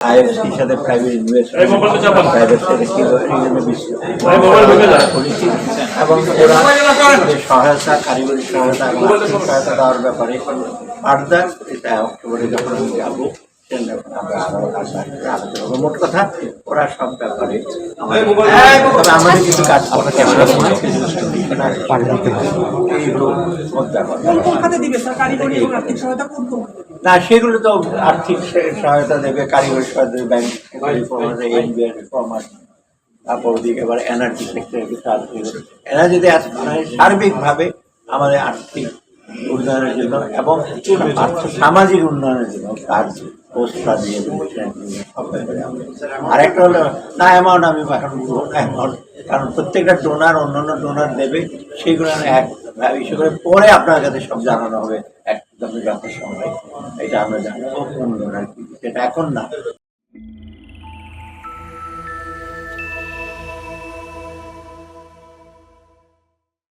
আইএফসির সাথে private investment private এবং ওরা সহায়তা কারিগরি সহায়তা সহায়তা দেওয়ার ব্যাপারে ফার্দার এটা অক্টোবরে যখন আমি যাব। মোট কথা ওরা সব ব্যাপারে আমাদের- কিছু কাজ করতে না সেগুলো তো আর্থিক সহায়তা দেবে কারিগরি সহায়তা দেবে ব্যাংক তারপর ওদিকে আবার এনার্জি সেক্টরে কিছু আর্থিক এনার্জিতে সার্বিকভাবে আমাদের আর্থিক উন্নয়নের জন্য এবং আর্থ সামাজিক উন্নয়নের জন্য কাজ। প্রস্তাব দিয়ে দেবো, আমরা- আর একটা হলো না অ্যামাউন্ট আমি এখন অ্যামাউন্ট কারণ প্রত্যেকটা ডোনার অন্যান্য ডোনার দেবে আমি এক ইস্যু করে পরে আপনার কাছে সব জানানো হবে একদম যথাসময় এটা আমরা জানব কোন ডোনার কি সেটা এখন না।